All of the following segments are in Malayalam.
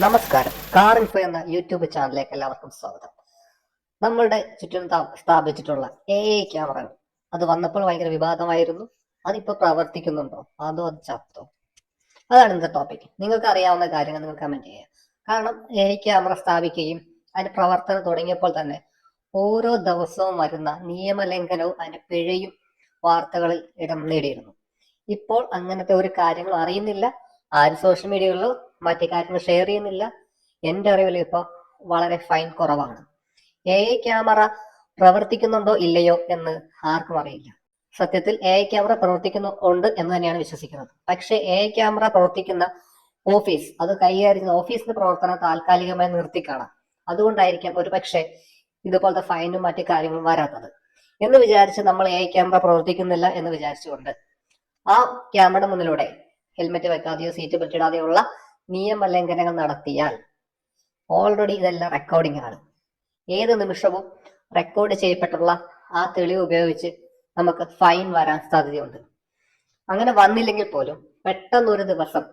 നമസ്കാരം. കാർ എന്ന യൂട്യൂബ് ചാനലിലേക്ക് എല്ലാവർക്കും സ്വാഗതം. നമ്മളുടെ ചുറ്റും സ്ഥാ- സ്ഥാപിച്ചിട്ടുള്ള എ ക്യാമറകൾ അത് വന്നപ്പോൾ ഭയങ്കര വിവാദമായിരുന്നു. അതിപ്പോ പ്രവർത്തിക്കുന്നുണ്ടോ? അതോ അത് ചത്തോ? അതാണ് ഇന്നത്തെ ടോപ്പിക് നിങ്ങൾക്ക് അറിയാവുന്ന കാര്യങ്ങൾ നിങ്ങൾ കമന്റ് ചെയ്യുക. കാരണം എ ക്യാമറ സ്ഥാപിക്കുകയും അതിന്റെ പ്രവർത്തനം തുടങ്ങിയപ്പോൾ തന്നെ ഓരോ ദിവസവും വരുന്ന നിയമലംഘനവും അതിന്റെ പിഴയും വാർത്തകളിൽ ഇടം നേടിയിരുന്നു. ഇപ്പോൾ അങ്ങനത്തെ ഒരു കാര്യങ്ങളും അറിയുന്നില്ല. ആരും സോഷ്യൽ മീഡിയകളിലോ മറ്റു കാര്യങ്ങൾ ഷെയർ ചെയ്യുന്നില്ല. എന്റെ അറിവിൽ ഇപ്പൊ വളരെ ഫൈൻ കുറവാണ്. എ ഐ ക്യാമറ പ്രവർത്തിക്കുന്നുണ്ടോ ഇല്ലയോ എന്ന് ആർക്കും അറിയില്ല. സത്യത്തിൽ എ ഐ ക്യാമറ പ്രവർത്തിക്കുന്നു ഉണ്ട് എന്ന് തന്നെയാണ് വിശ്വസിക്കുന്നത്. പക്ഷേ എ ഐ ക്യാമറ പ്രവർത്തിക്കുന്ന ഓഫീസ് അത് കൈകാര്യം ഓഫീസിന്റെ പ്രവർത്തനം താൽക്കാലികമായി നിർത്തിക്കാണാം അതുകൊണ്ടായിരിക്കാം ഒരു പക്ഷേ ഇതുപോലത്തെ ഫൈനും മറ്റു കാര്യങ്ങളും വരാത്തത്. എന്ന് വിചാരിച്ച് നമ്മൾ എ ഐ ക്യാമറ പ്രവർത്തിക്കുന്നില്ല എന്ന് വിചാരിച്ചുകൊണ്ട് ആ ക്യാമറയുടെ മുന്നിലൂടെ ഹെൽമെറ്റ് വെക്കാതെയോ സീറ്റ് ബെൽറ്റ് ഇടാതെയുള്ള നിയമലംഘനങ്ങൾ നടത്തിയാൽ ഓൾറെഡി ഇതെല്ലാം റെക്കോർഡിംഗ് ആണ്. ഏത് നിമിഷവും റെക്കോർഡ് ചെയ്യപ്പെട്ടുള്ള ആ തെളിവ് ഉപയോഗിച്ച് നമുക്ക് ഫൈൻ വരാൻ സാധ്യതയുണ്ട്. അങ്ങനെ വന്നില്ലെങ്കിൽ പോലും പെട്ടെന്നൊരു ദിവസം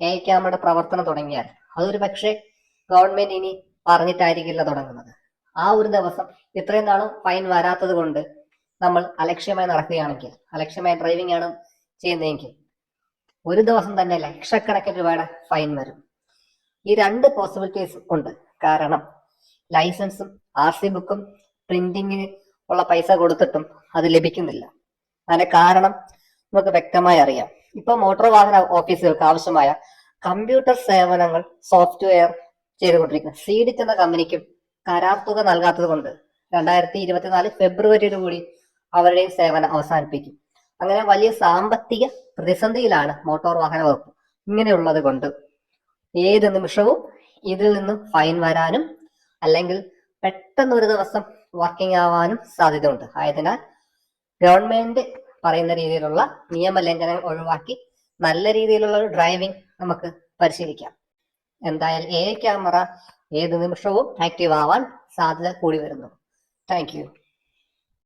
എ ക്യാമറയുടെ പ്രവർത്തനം തുടങ്ങിയാൽ അതൊരു പക്ഷേ ഗവൺമെന്റ് ഇനി പറഞ്ഞിട്ടായിരിക്കില്ല തുടങ്ങുന്നത്. ആ ഒരു ദിവസം ഇത്രയും നാളും ഫൈൻ വരാത്തത് കൊണ്ട് നമ്മൾ അലക്ഷ്യമായി നടക്കുകയാണെങ്കിൽ അലക്ഷ്യമായി ഡ്രൈവിംഗ് ആണ് ചെയ്യുന്നതെങ്കിൽ ഒരു ദിവസം തന്നെ ലക്ഷക്കണക്കിന് രൂപയുടെ ഫൈൻ വരും. ഈ രണ്ട് പോസിബിലിറ്റീസ് ഉണ്ട്. കാരണം ലൈസൻസും ആർ സി ബുക്കും പ്രിന്റിങ്ങിന് ഉള്ള പൈസ കൊടുത്തിട്ടും അത് ലഭിക്കുന്നില്ല. അതിന് കാരണം നമുക്ക് വ്യക്തമായി അറിയാം. ഇപ്പൊ മോട്ടോർ വാഹന ഓഫീസുകൾക്ക് ആവശ്യമായ കമ്പ്യൂട്ടർ സേവനങ്ങൾ സോഫ്റ്റ്വെയർ ചെയ്തുകൊണ്ടിരിക്കുന്നു. സീഡിറ്റ് എന്ന കമ്പനിക്കും കരാർ തുക നൽകാത്തത് കൊണ്ട് രണ്ടായിരത്തി ഇരുപത്തിനാല് ഫെബ്രുവരിയോട് കൂടി അവരുടെയും സേവനം അവസാനിപ്പിക്കും. അങ്ങനെ വലിയ സാമ്പത്തിക പ്രതിസന്ധിയിലാണ് മോട്ടോർ വാഹന വകുപ്പ് ഇങ്ങനെയുള്ളത് കൊണ്ട് ഏത് നിമിഷവും ഇതിൽ നിന്നും ഫൈൻ വരാനും അല്ലെങ്കിൽ പെട്ടെന്ന് ഒരു ദിവസം വർക്കിംഗ് ആവാനും സാധ്യതയുണ്ട്. ആയതിനാൽ ഗവൺമെന്റ് പറയുന്ന രീതിയിലുള്ള നിയമലംഘനങ്ങൾ ഒഴിവാക്കി നല്ല രീതിയിലുള്ള ഒരു ഡ്രൈവിംഗ് നമുക്ക് പരിശീലിക്കാം. എന്തായാലും ഏ ക്യാമറ ഏത് നിമിഷവും ആക്റ്റീവ് ആവാൻ സാധ്യത കൂടി വരുന്നു. താങ്ക്